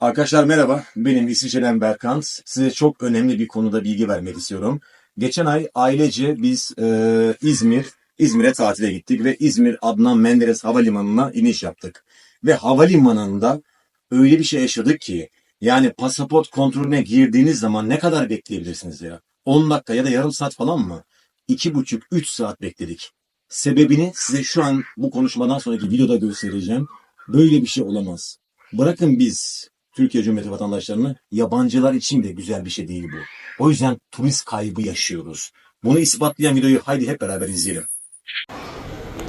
Arkadaşlar merhaba. Benim İsviçre'den Berkant. Size çok önemli bir konuda bilgi vermek istiyorum. Geçen ay ailece biz e, İzmir, İzmir'e tatile gittik ve İzmir Adnan Menderes Havalimanı'na iniş yaptık. Ve havalimanında öyle bir şey yaşadık ki yani pasaport kontrolüne girdiğiniz zaman ne kadar bekleyebilirsiniz ya? 10 dakika ya da yarım saat falan mı? 2,5-3 saat bekledik. Sebebini size şu an bu konuşmadan sonraki videoda göstereceğim. Böyle bir şey olamaz. Bırakın biz Türkiye Cumhuriyeti vatandaşlarını yabancılar için de güzel bir şey değil bu. O yüzden turist kaybı yaşıyoruz. Bunu ispatlayan videoyu haydi hep beraber izleyelim.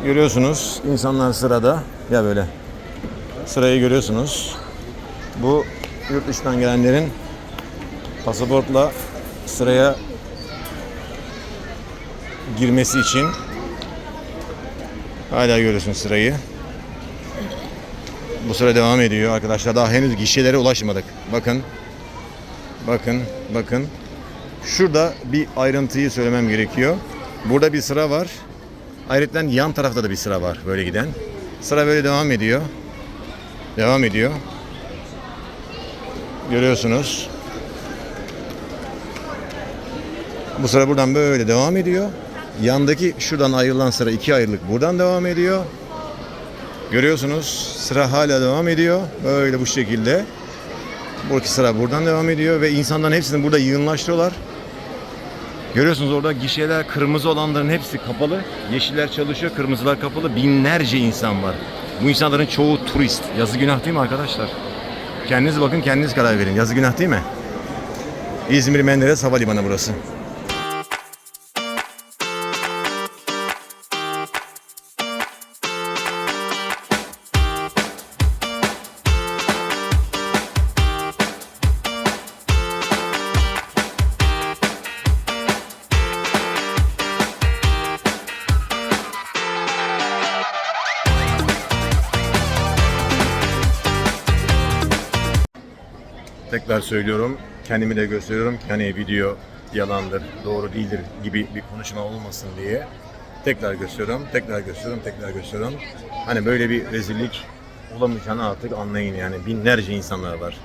Görüyorsunuz insanlar sırada ya böyle sırayı görüyorsunuz. Bu yurt dışından gelenlerin pasaportla sıraya girmesi için hala görüyorsunuz sırayı. Bu sıra devam ediyor arkadaşlar. Daha henüz gişelere ulaşmadık. Bakın. Bakın, bakın. Şurada bir ayrıntıyı söylemem gerekiyor. Burada bir sıra var. Ayrıca yan tarafta da bir sıra var böyle giden. Sıra böyle devam ediyor. Devam ediyor. Görüyorsunuz. Bu sıra buradan böyle devam ediyor. Yandaki şuradan ayrılan sıra iki ayrılık buradan devam ediyor. Görüyorsunuz sıra hala devam ediyor. Böyle bu şekilde. Buradaki sıra buradan devam ediyor ve insanların hepsini burada yığınlaştırıyorlar. Görüyorsunuz orada gişeler kırmızı olanların hepsi kapalı. Yeşiller çalışıyor, kırmızılar kapalı. Binlerce insan var. Bu insanların çoğu turist. Yazı günah değil mi arkadaşlar? Kendiniz bakın, kendiniz karar verin. Yazı günah değil mi? İzmir Menderes Havalimanı burası. Tekrar söylüyorum, kendimi de gösteriyorum. Hani video yalandır, doğru değildir gibi bir konuşma olmasın diye. Tekrar gösteriyorum, tekrar gösteriyorum, tekrar gösteriyorum. Hani böyle bir rezillik olamayacağını artık anlayın yani. Binlerce insanlar var.